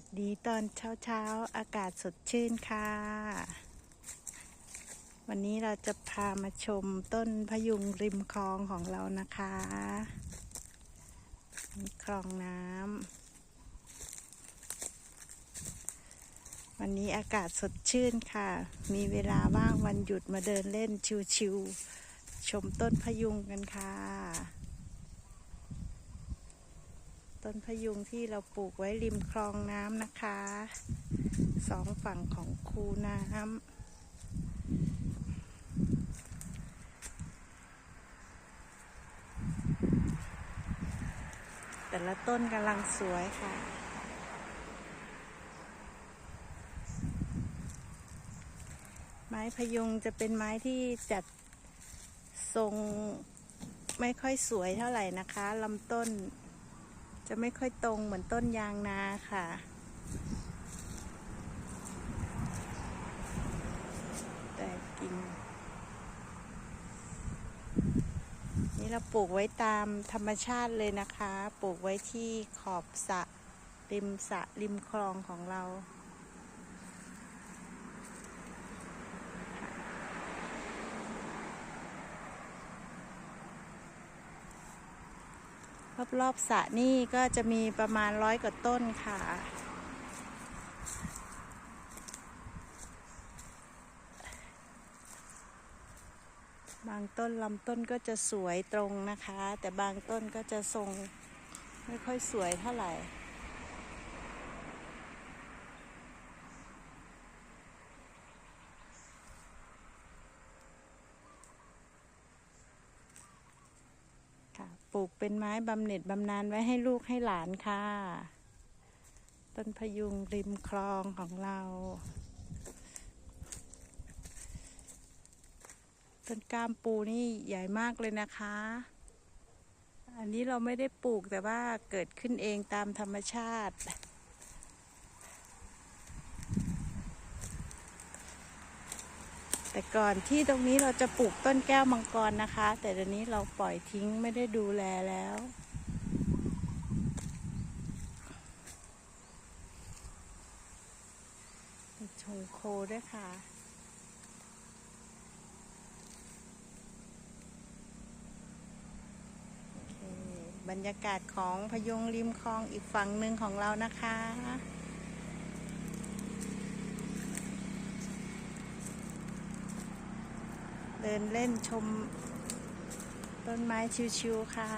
วัสดีตอนเช้าเช้าอากาศสดชื่นค่ะ วันนี้เราจะพามาชมต้นพยุงริมคลองของเรานะคะมีคลองน้ำวันนี้อากาศสดชื่นค่ะ มีเวลาว่างวันหยุดมาเดินเล่นชิวๆชมต้นพยุงกันค่ะ ต้นพยุงที่เราปลูกไว้ริมคลองน้ำนะคะ สองฝั่งของคูน้ำแต่ละต้นกำลังสวยค่ะ ไม้พยุงจะเป็นไม้ที่จัดทรงไม่ค่อยสวยเท่าไหร่นะคะลำต้น จะไม่ค่อยตรงเหมือนต้นยางนาค่ะ แต่กิ่งนี่เราปลูกไว้ตามธรรมชาติเลยนะคะ ปลูกไว้ที่ขอบสระริมสระริมคลองของเรา รอบๆสระนี่ก็จะมีประมาณร้อยกว่าต้นค่ะ บางต้นลำต้นก็จะสวยตรงนะคะ แต่บางต้นก็จะทรงไม่ค่อยสวยเท่าไหร่ ปลูกเป็นไม้บำเหน็จบำนาญไว้ให้ลูกให้หลานค่ะ ต้นพยุงริมคลองของเรา ต้นกามปูนี่ใหญ่มากเลยนะคะ อันนี้เราไม่ได้ปลูกแต่ว่าเกิดขึ้นเองตามธรรมชาติ แต่ก่อนที่ตรงนี้เราจะปลูกต้นแก้วมังกรนะคะ แต่เดี๋ยวนี้เราปล่อยทิ้งไม่ได้ดูแลแล้ว ชงโคด้วยค่ะ บรรยากาศของพยงริมคลองอีกฝั่งหนึ่งของเรานะคะ ดินเล่นชมต้นไม้ชิวๆค่ะ